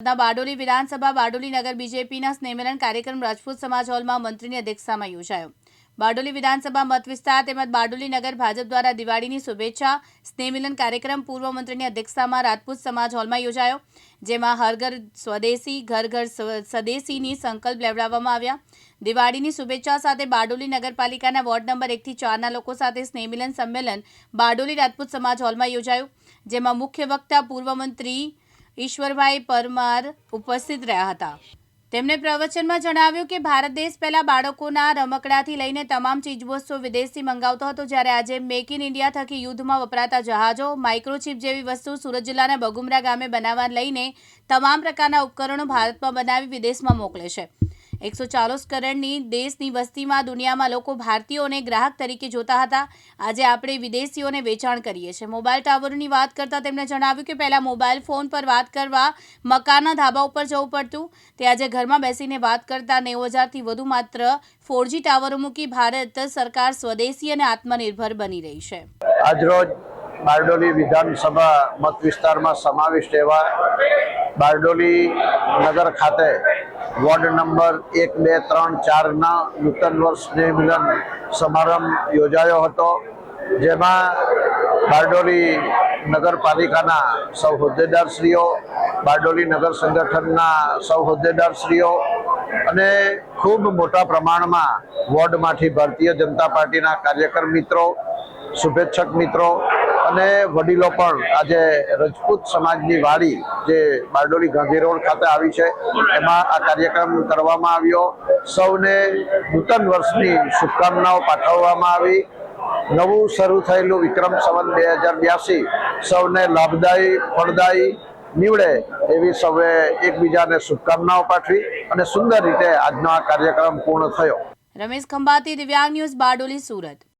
બારડોલી વિધાનસભા, બારડોલી નગર બીજેપીના સ્નેહમિલન કાર્યક્રમ રાજપૂત સમાજ હોલમાં મંત્રીની અધ્યક્ષતામાં યોજાયો. બારડોલી વિધાનસભા મત વિસ્તાર તેમજ બારડોલી નગર ભાજપ દ્વારા દિવાળીની શુભેચ્છા સ્નેહમિલન કાર્યક્રમ પૂર્વ મંત્રીની અધ્યક્ષતામાં રાજપૂત સમાજ હોલમાં યોજાયો, જેમાં હર ઘર સ્વદેશી, ઘર ઘર સ્વ- સ્વદેશીની સંકલ્પ લેવડાવવામાં આવ્યા. દિવાળીની શુભેચ્છા સાથે બારડોલી નગરપાલિકાના વોર્ડ નંબર એકથી ચારના લોકો સાથે સ્નેહમિલન સંમેલન બારડોલી રાજપૂત સમાજ હોલમાં યોજાયું, જેમાં મુખ્ય વક્તા પૂર્વ મંત્રી ઈશ્વરભાઈ પરમાર ઉપસ્થિત રહ્યા હતા. તેમણે પ્રવચનમાં જણાવ્યું કે ભારત દેશ પહેલા બાળકોના રમકડાથી લઈને તમામ ચીજવસ્તુઓ વિદેશથી મંગાવતો હતો, જ્યારે આજે મેક ઇન ઇન્ડિયા થકી યુદ્ધમાં વપરાતા જહાજો માઇક્રોચિપ જેવી વસ્તુ સુરત જિલ્લાના બગુમરા ગામે બનાવવા લઈને તમામ પ્રકારના ઉપકરણો ભારતમાં બનાવી વિદેશમાં મોકલે છે. એકસો ચાલીસ કરોડની દેશની વસ્તીમાં દુનિયામાં લોકો ભારતીયોને ગ્રાહક તરીકે જોતા હતા. આજે આપણે વિદેશીઓને વેચાણ કરીએ છીએ. મોબાઈલ ટાવરોની વાત કરતાં તેમણે જણાવ્યું કે પહેલાં મોબાઈલ ફોન પર વાત કરવા, મકાનના ધાબા ઉપર જવું પડતું. તે આજે ઘરમાં બેસીને વાત કરતા નેવું હજારથી વધુ માત્ર ફોરજી ટાવરો મૂકી ભારત સરકાર સ્વદેશી અને આત્મનિર્ભર બની રહી છે. આજરોજ બારડોલી વિધાનસભા મત વિસ્તારમાં સમાવિષ્ટ એવા બારડોલી નગર ખાતે વોર્ડ નંબર એક, બે, ત્રણ, ચારના નૂતન વર્ષ મિલન સમારંભ યોજાયો હતો, જેમાં બારડોલી નગરપાલિકાના સૌ હોદ્દેદારશ્રીઓ, બારડોલી નગર સંગઠનના સૌ હોદ્દેદારશ્રીઓ અને ખૂબ મોટા પ્રમાણમાં વોર્ડમાંથી ભારતીય જનતા પાર્ટીના કાર્યકર મિત્રો, શુભેચ્છક મિત્રો અને વડીલો પણ આજે રજપૂત સમાજની વાડી જે બારડોલી ગાંધી રોડ ખાતે આવી છે, એમાં આ કાર્યક્રમ કરવામાં આવ્યો. સૌને નૂતન વર્ષની શુભકામનાઓ પાઠવવામાં આવી. નવું શરૂ થયેલું વિક્રમ સંવત બે હજાર બ્યાસી, સૌને લાભદાયી, ફળદાયી નીવડે એવી સૌએ એકબીજાને શુભકામનાઓ પાઠવી અને સુંદર રીતે આજનો આ કાર્યક્રમ પૂર્ણ થયો. રમેશ ખંભાતી, દિવ્યાંગ ન્યૂઝ, બારડોલી, સુરત.